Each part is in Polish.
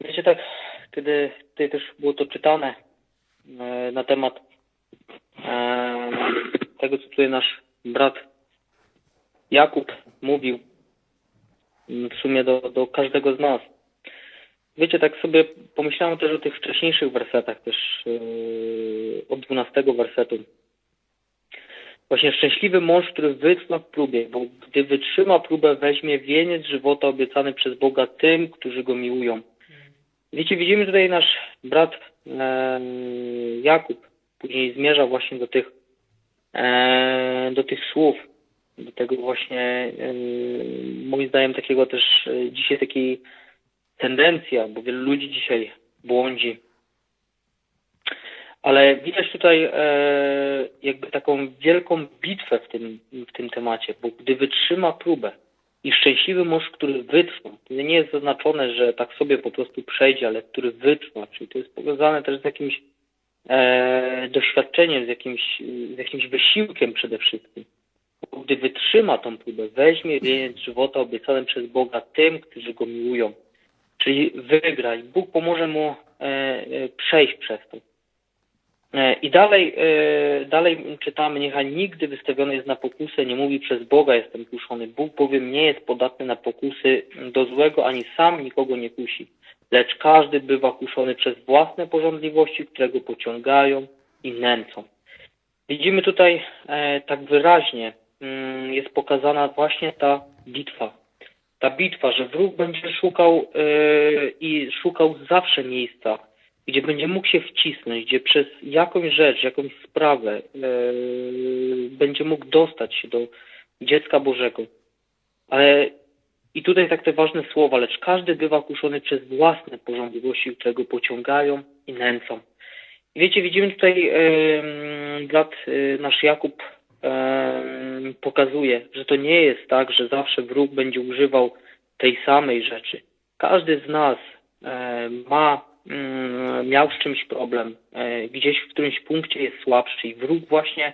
Wiecie, tak, kiedy tutaj też było to czytane e, na temat e, tego, co tutaj nasz brat Jakub mówił m, w sumie do, do każdego z nas. Wiecie, tak sobie pomyślałem też o tych wcześniejszych wersetach, też e, od 12 wersetu. Właśnie szczęśliwy mąż, który wytrwa w próbie, bo gdy wytrzyma próbę, weźmie wieniec żywota obiecany przez Boga tym, którzy go miłują. Wiecie, widzimy tutaj nasz brat e, Jakub później zmierza właśnie do tych e, do tych słów, do tego właśnie e, moim zdaniem takiego też e, dzisiaj takiej tendencja, bo wielu ludzi dzisiaj błądzi. Ale widać tutaj e, jakby taką wielką bitwę w tym, w tym temacie, bo gdy wytrzyma próbę i szczęśliwy mąż, który wytrwa, to nie jest zaznaczone, że tak sobie po prostu przejdzie, ale który wytrwa, czyli to jest powiązane też z jakimś e, doświadczeniem, z jakimś, z jakimś wysiłkiem przede wszystkim. Gdy wytrzyma tą próbę, weźmie wieniec żywota obiecany przez Boga tym, którzy go miłują. Czyli wygra i Bóg pomoże mu e, e, przejść przez to. E, I dalej, e, dalej czytamy, niechaj nigdy wystawiony jest na pokusę, nie mówi przez Boga jestem kuszony. Bóg bowiem nie jest podatny na pokusy do złego, ani sam nikogo nie kusi. Lecz każdy bywa kuszony przez własne porządliwości, które go pociągają i nęcą. Widzimy tutaj e, tak wyraźnie mm, jest pokazana właśnie ta bitwa. Ta bitwa, że wróg będzie szukał i szukał zawsze miejsca, gdzie będzie mógł się wcisnąć, gdzie przez jakąś rzecz, jakąś sprawę e, będzie mógł dostać się do dziecka Bożego. Ale i tutaj tak te ważne słowa, lecz każdy bywa kuszony przez własne porządliwości, które go pociągają i nęcą. I wiecie, widzimy tutaj e, brat e, nasz Jakub pokazuje, że to nie jest tak, że zawsze wróg będzie używał tej samej rzeczy. Każdy z nas e, ma miał z czymś problem, e, gdzieś w którymś punkcie jest słabszy i wróg właśnie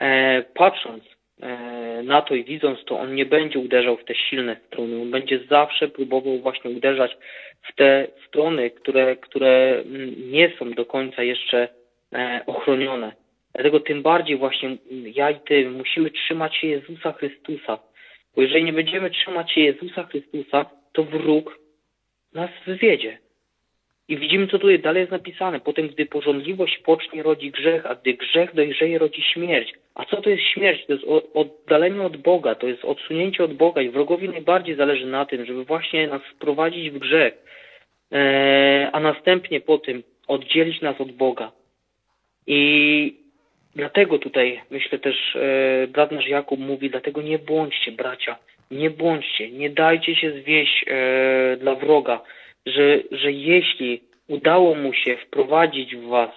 e, patrząc e, na to i widząc to, on nie będzie uderzał w te silne strony, on będzie zawsze próbował właśnie uderzać w te strony, które, które mm, nie są do końca jeszcze ochronione. Dlatego tym bardziej właśnie ja i ty musimy trzymać się Jezusa Chrystusa. Bo jeżeli nie będziemy trzymać się Jezusa Chrystusa, to wróg nas wywiedzie. I widzimy, co tutaj dalej jest napisane. Potem, gdy porządliwość pocznie, rodzi grzech, a gdy grzech dojrzeje, rodzi śmierć. A co to jest śmierć? To jest oddalenie od Boga, to jest odsunięcie od Boga i wrogowi najbardziej zależy na tym, żeby właśnie nas wprowadzić w grzech, e, a następnie po tym oddzielić nas od Boga. I dlatego tutaj, myślę też, e, brat nasz Jakub mówi, dlatego nie bądźcie, bracia, nie bądźcie, nie dajcie się zwieść e, dla wroga, że, że jeśli udało mu się wprowadzić w was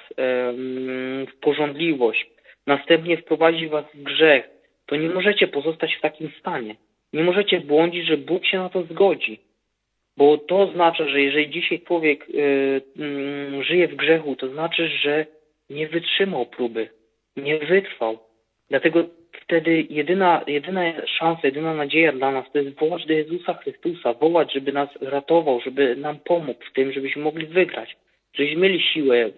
w porządliwość, następnie wprowadzić was w grzech, to nie możecie pozostać w takim stanie. Nie możecie błądzić, że Bóg się na to zgodzi. Bo to oznacza, że jeżeli dzisiaj człowiek y, żyje w grzechu, to znaczy, że nie wytrzymał próby, nie wytrwał. Dlatego wtedy jedyna, jedyna szansa, jedyna nadzieja dla nas to jest wołać do Jezusa Chrystusa, wołać, żeby nas ratował, żeby nam pomógł w tym, żebyśmy mogli wygrać, żebyśmy mieli siłę e,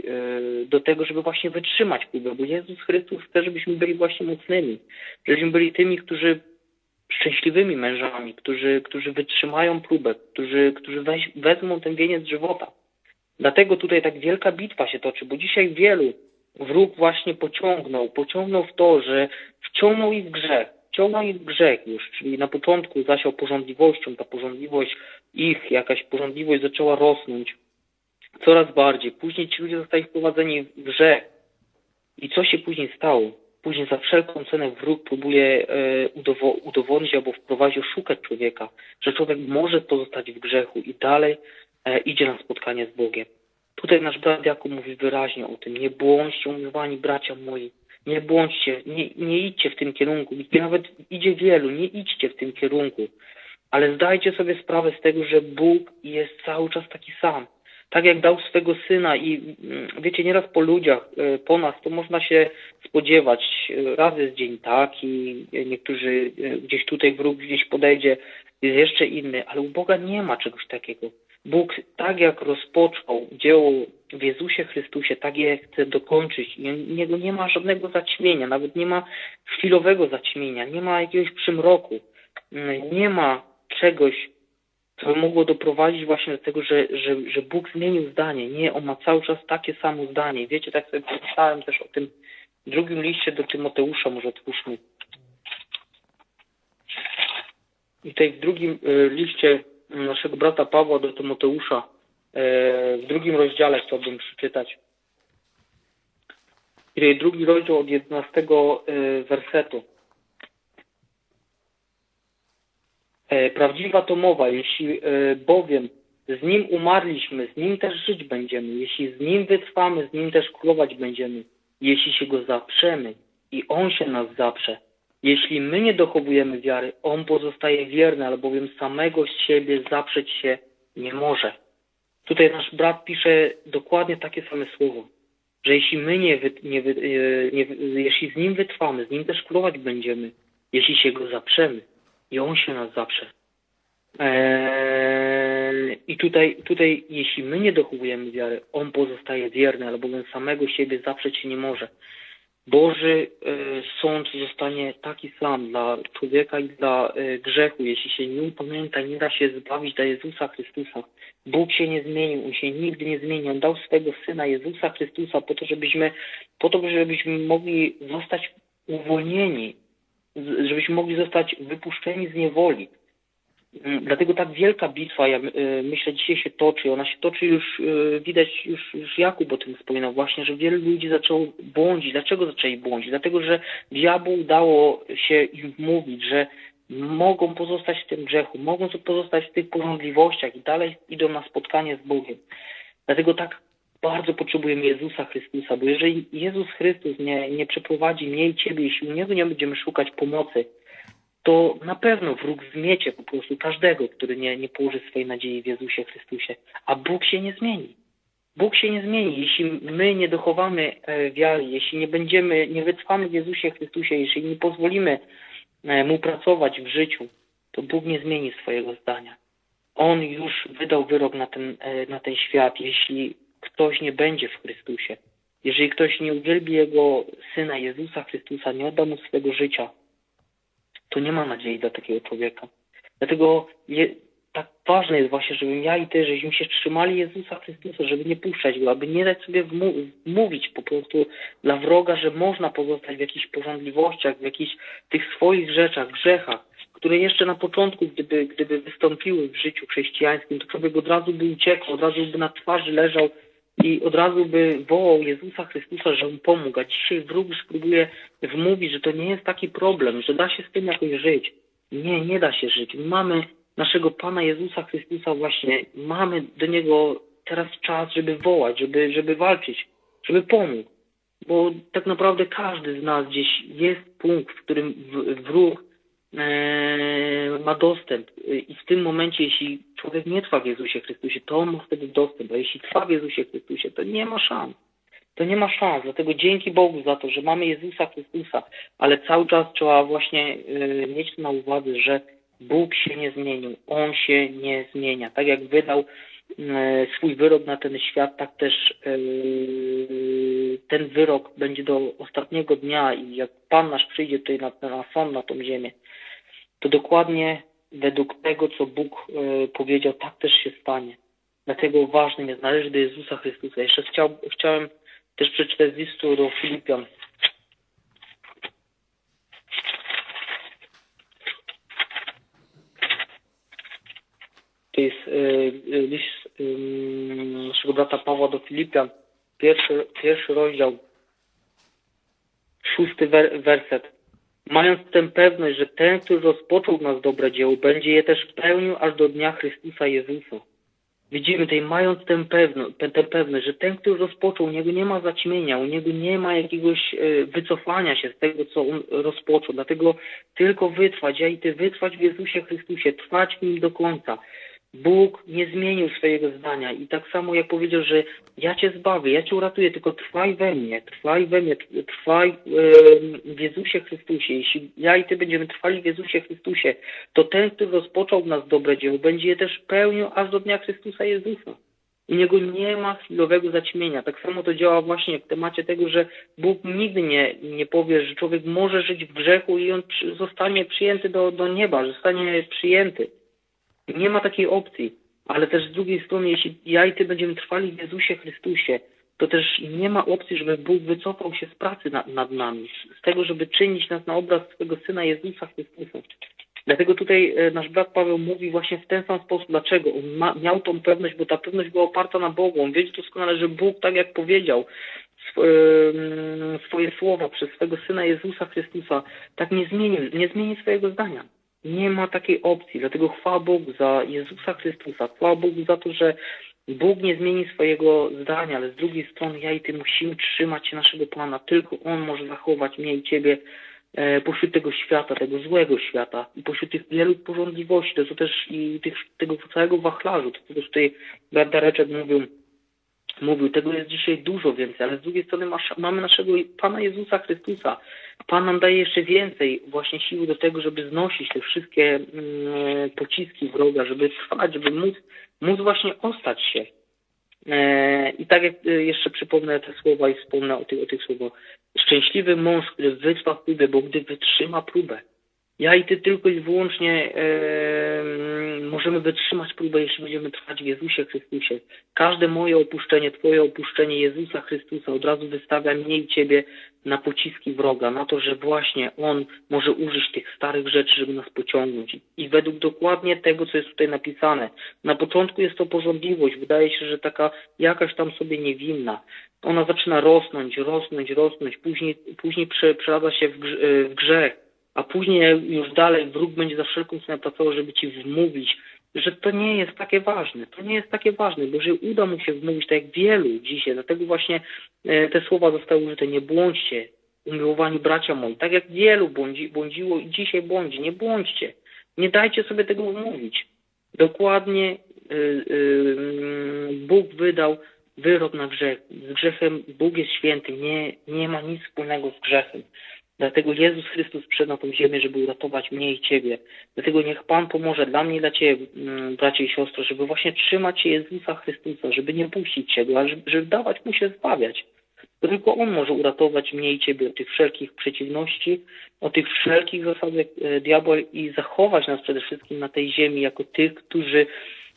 do tego, żeby właśnie wytrzymać próbę, bo Jezus Chrystus chce, żebyśmy byli właśnie mocnymi, żebyśmy byli tymi, którzy szczęśliwymi mężami, którzy, którzy wytrzymają próbę, którzy, którzy weź, wezmą ten wieniec żywota. Dlatego tutaj tak wielka bitwa się toczy, bo dzisiaj wielu wróg właśnie pociągnął, pociągnął w to, że wciągnął ich w grzech, wciągnął ich w grzech już, czyli na początku zasiał porządliwością, ta porządliwość ich, jakaś porządliwość zaczęła rosnąć coraz bardziej. Później ci ludzie zostali wprowadzeni w grzech. I co się później stało? Później za wszelką cenę wróg próbuje e, udowo- udowodnić albo wprowadzić, oszukać człowieka, że człowiek może pozostać w grzechu i dalej e, idzie na spotkanie z Bogiem. Tutaj nasz brat Jakub mówi wyraźnie o tym. Nie błądźcie, umiłowani bracia moi. Nie błądźcie, nie, nie idźcie w tym kierunku. Gdzie nawet idzie wielu, nie idźcie w tym kierunku. Ale zdajcie sobie sprawę z tego, że Bóg jest cały czas taki sam. Tak jak dał swego syna i mm, wiecie, nieraz po ludziach, e, po nas, to można się spodziewać. Raz jest dzień taki, niektórzy e, gdzieś tutaj wróg gdzieś podejdzie, jest jeszcze inny, ale u Boga nie ma czegoś takiego. Bóg tak jak rozpoczął dzieło w Jezusie Chrystusie, tak je chce dokończyć. Niego nie ma żadnego zaćmienia, nawet nie ma chwilowego zaćmienia, nie ma jakiegoś przymroku, nie ma czegoś, co by mogło doprowadzić właśnie do tego, że, że, że Bóg zmienił zdanie. Nie, On ma cały czas takie samo zdanie. Wiecie, tak sobie pomyślałem też o tym drugim liście do Tymoteusza, może otwórzmy. I tutaj w drugim e, liście naszego brata Pawła do Tymoteusza, e, w drugim rozdziale chciałbym przeczytać. Drugi rozdział od 11 e, wersetu. Prawdziwa to mowa, jeśli bowiem z Nim umarliśmy, z Nim też żyć będziemy. Jeśli z Nim wytrwamy, z Nim też królować będziemy. Jeśli się Go zaprzemy i On się nas zaprze, jeśli my nie dochowujemy wiary, on pozostaje wierny, albowiem samego siebie zaprzeć się nie może. Tutaj nasz brat pisze dokładnie takie same słowo, że jeśli my nie, wy, nie, wy, e, nie, jeśli z nim wytrwamy, z nim też królować będziemy, jeśli się go zaprzemy i on się nas zaprze. Eee, I tutaj, tutaj, jeśli my nie dochowujemy wiary, on pozostaje wierny, albowiem samego siebie zaprzeć się nie może. Boży e, sąd zostanie taki sam dla człowieka i dla e, grzechu. Jeśli się nie upamięta, nie da się zbawić dla Jezusa Chrystusa. Bóg się nie zmienił, On się nigdy nie zmienił. On dał swego Syna Jezusa Chrystusa po to, żebyśmy, po to, żebyśmy mogli zostać uwolnieni, żebyśmy mogli zostać wypuszczeni z niewoli. Mm, dlatego tak wielka bitwa, ja y, myślę, dzisiaj się toczy. Ona się toczy już, y, widać już, już Jakub o tym wspominał właśnie, że wielu ludzi zaczęło błądzić. Dlaczego zaczęli błądzić? Dlatego, że diabłu udało się im mówić, że mogą pozostać w tym grzechu, mogą pozostać w tych porządliwościach i dalej idą na spotkanie z Bogiem. Dlatego tak bardzo potrzebujemy Jezusa Chrystusa, bo jeżeli Jezus Chrystus nie, nie przeprowadzi mnie i Ciebie, jeśli u Niego nie będziemy szukać pomocy, to na pewno wróg zmiecie po prostu każdego, który nie, nie położy swojej nadziei w Jezusie Chrystusie. A Bóg się nie zmieni. Bóg się nie zmieni. Jeśli my nie dochowamy e, wiary, jeśli nie będziemy, nie wytrwamy w Jezusie Chrystusie, jeśli nie pozwolimy e, Mu pracować w życiu, to Bóg nie zmieni swojego zdania. On już wydał wyrok na ten, e, na ten świat. Jeśli ktoś nie będzie w Chrystusie, jeżeli ktoś nie uwielbi Jego Syna Jezusa Chrystusa, nie odda Mu swego życia, to nie ma nadziei dla takiego człowieka. Dlatego je, tak ważne jest właśnie, żebym ja i ty, żebyśmy się trzymali Jezusa Chrystusa, żeby nie puszczać Go, aby nie dać sobie wmówić po prostu dla wroga, że można pozostać w jakichś porządliwościach, w jakichś tych swoich rzeczach, grzechach, które jeszcze na początku, gdyby, gdyby wystąpiły w życiu chrześcijańskim, to człowiek od razu by uciekł, od razu by na twarzy leżał i od razu by wołał Jezusa Chrystusa, że mu pomógł. A dzisiaj wróg spróbuje wmówić, że to nie jest taki problem, że da się z tym jakoś żyć. Nie, nie da się żyć. Mamy naszego Pana Jezusa Chrystusa właśnie, mamy do Niego teraz czas, żeby wołać, żeby, żeby walczyć, żeby pomóc. Bo tak naprawdę każdy z nas gdzieś jest punkt, w którym wróg ma dostęp. I w tym momencie, jeśli człowiek nie trwa w Jezusie Chrystusie, to on ma wtedy dostęp, a jeśli trwa w Jezusie Chrystusie, to nie ma szans. To nie ma szans, dlatego dzięki Bogu za to, że mamy Jezusa Chrystusa, ale cały czas trzeba właśnie e, mieć na uwadze, że Bóg się nie zmienił, On się nie zmienia. Tak jak wydał e, swój wyrok na ten świat, tak też ten wyrok będzie do ostatniego dnia i jak Pan nasz przyjdzie tutaj na, na sąd, na tą ziemię, to dokładnie według tego, co Bóg e, powiedział, tak też się stanie. Dlatego ważnym jest, należy do Jezusa Chrystusa. Jeszcze chciał, chciałem też przeczytać listu do Filipian. To jest e, e, list naszego brata Pawła do Filipian, pierwszy, pierwszy rozdział, szósty werset mając tę pewność, że ten, który rozpoczął w nas dobre dzieło, będzie je też pełnił aż do dnia Chrystusa Jezusa. Widzimy tutaj, mając tę, pewno, pewność, że ten, który rozpoczął, u niego nie ma zaćmienia, u niego nie ma jakiegoś e, wycofania się z tego, co on rozpoczął. Dlatego tylko wytrwać, ja i ty wytrwać w Jezusie Chrystusie, trwać w nim do końca. Bóg nie zmienił swojego zdania i tak samo jak powiedział, że ja cię zbawię, ja cię uratuję, tylko trwaj we mnie, trwaj we mnie, trwaj w Jezusie Chrystusie. Jeśli ja i ty będziemy trwali w Jezusie Chrystusie, to ten, który rozpoczął w nas dobre dzieło, będzie je też pełnił aż do dnia Chrystusa Jezusa. U niego nie ma chwilowego zaćmienia. Tak samo to działa właśnie w temacie tego, że Bóg nigdy nie, nie powie, że człowiek może żyć w grzechu i on zostanie przyjęty do, do nieba, zostanie przyjęty. Nie ma takiej opcji. Ale też z drugiej strony, jeśli ja i ty będziemy trwali w Jezusie Chrystusie, to też nie ma opcji, żeby Bóg wycofał się z pracy nad, nad nami, z tego, żeby czynić nas na obraz swego Syna Jezusa Chrystusa. Dlatego tutaj e, nasz brat Paweł mówi właśnie w ten sam sposób, dlaczego on ma, miał tą pewność, bo ta pewność była oparta na Bogu. On wiedział doskonale, że Bóg, tak jak powiedział sw, em, swoje słowa przez swego Syna Jezusa Chrystusa, tak nie zmienił, nie zmieni swojego zdania. Nie ma takiej opcji, dlatego chwała Bogu za Jezusa Chrystusa, chwała Bogu za to, że Bóg nie zmieni swojego zdania, ale z drugiej strony ja i ty musimy trzymać się naszego Pana. Tylko On może zachować mnie i ciebie e, pośród tego świata, tego złego świata i pośród tych wielu porządliwości, to, to też i tych, tego całego wachlarzu, to też tutaj brat Dareczek mówił, mówił, tego jest dzisiaj dużo więcej, ale z drugiej strony masz, mamy naszego Pana Jezusa Chrystusa. Pan nam daje jeszcze więcej właśnie siły do tego, żeby znosić te wszystkie mm, pociski wroga, żeby trwać, żeby móc, móc właśnie ostać się. E, I tak jak e, jeszcze przypomnę te słowa i wspomnę o tych, o tych słowach. Szczęśliwy mąż, który wytrwa w próbie, bo gdy wytrzyma próbę, ja i ty tylko i wyłącznie e, możemy wytrzymać próbę, jeśli będziemy trwać w Jezusie Chrystusie. Każde moje opuszczenie, twoje opuszczenie Jezusa Chrystusa od razu wystawia mnie i ciebie na pociski wroga, na to, że właśnie On może użyć tych starych rzeczy, żeby nas pociągnąć. I według dokładnie tego, co jest tutaj napisane. Na początku jest to porządliwość, wydaje się, że taka jakaś tam sobie niewinna. Ona zaczyna rosnąć, rosnąć, rosnąć, później, później prze, przeradza się w, w grzech, a później już dalej wróg będzie za wszelką cenę pracował, żeby ci wmówić, że to nie jest takie ważne. To nie jest takie ważne, bo że uda mu się wmówić, tak jak wielu dzisiaj, dlatego właśnie e, te słowa zostały użyte, nie błądźcie, umiłowani bracia moi, tak jak wielu błądzi, błądziło i dzisiaj błądzi, nie błądźcie, nie dajcie sobie tego wmówić. Dokładnie y, y, Bóg wydał wyrok na grzech. Z grzechem Bóg jest święty, nie, nie ma nic wspólnego z grzechem. Dlatego Jezus Chrystus przyszedł na tą ziemię, żeby uratować mnie i Ciebie. Dlatego niech Pan pomoże dla mnie i dla Ciebie, mm, bracie i siostry, żeby właśnie trzymać się Jezusa Chrystusa, żeby nie puścić się Go, żeby, żeby dawać Mu się zbawiać. To tylko On może uratować mnie i Ciebie od tych wszelkich przeciwności, od tych wszelkich zasadek e, diabła i zachować nas przede wszystkim na tej ziemi jako tych, którzy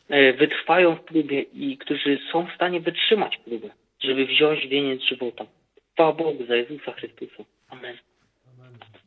e, wytrwają w próbie i którzy są w stanie wytrzymać próbę, żeby wziąć wieniec żywota. Chwała Bogu za Jezusa Chrystusa. Amen. Amen.